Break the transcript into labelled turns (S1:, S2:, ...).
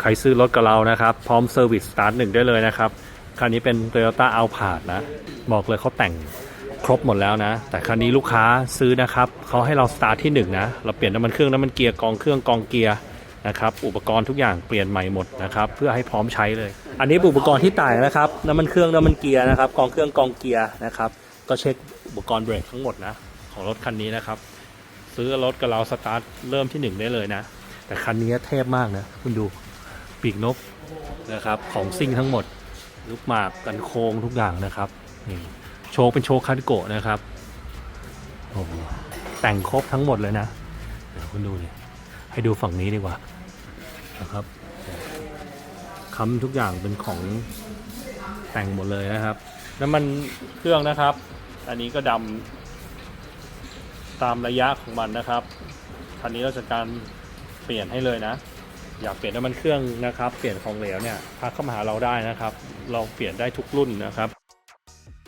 S1: ใครซื้อรถกับเรานะครับ พร้อมเซอร์วิสสตาร์ทหนึ่งได้เลยนะครับ คันนี้เป็น Toyota a l p a r d นะ บอกเลยเขาแต่งครบหมดแล้วนะ แต่คันนี้ลูกค้าซื้อนะครับเขาให้เราสตาร์ทที่หนึ่งนะ เราเปลี่ยนน้ำมันเครื่องน้ำมันเกียร์กองเครื่องกองเกียร์นะครับอุปกรณ์ทุกอย่างเปลี่ยนใหม่หมดนะครับเพื่อให้พร้อมใช้เลย อันนี้อุปกรณ์ที่ต่างนะครับน้ำมันเครื่องน้ำมันเกียร์นะครับกองเครื่องกองเกียร์นะครับก็เช็คอุปกรณ์เบรกทั้งหมดนะของรถคันนี้นะครับซื้อรถกับเราสตาร์ทเริ่มที่หนึ่งได้เลยนะ แต่คันนี้เทพมากนะคุณดู ปีกนกนะครับ ของซิ่งทั้งหมด ลูกหมากกันโค้งทุกอย่างนะครับนี่โชคเป็นโชคคาริโกะนะครับโอ้โหแต่งครบทั้งหมดเลยนะเดี๋ยวคุณดูเลยให้ดูฝั่งนี้ดีกว่านะครับค้ำทุกอย่างเป็นของแต่งหมดเลยนะครับน้ำมันเครื่องนะครับ อันนี้ก็ดำตามระยะของมันนะครับคันนี้เราจะการเปลี่ยนให้เลยนะ อยากเปลี่ยนน้ำมันเครื่องนะครับ เปลี่ยนของเหลวเนี่ยทักเข้ามาหาเราได้นะครับ เราเปลี่ยนได้ทุกรุ่นนะครับ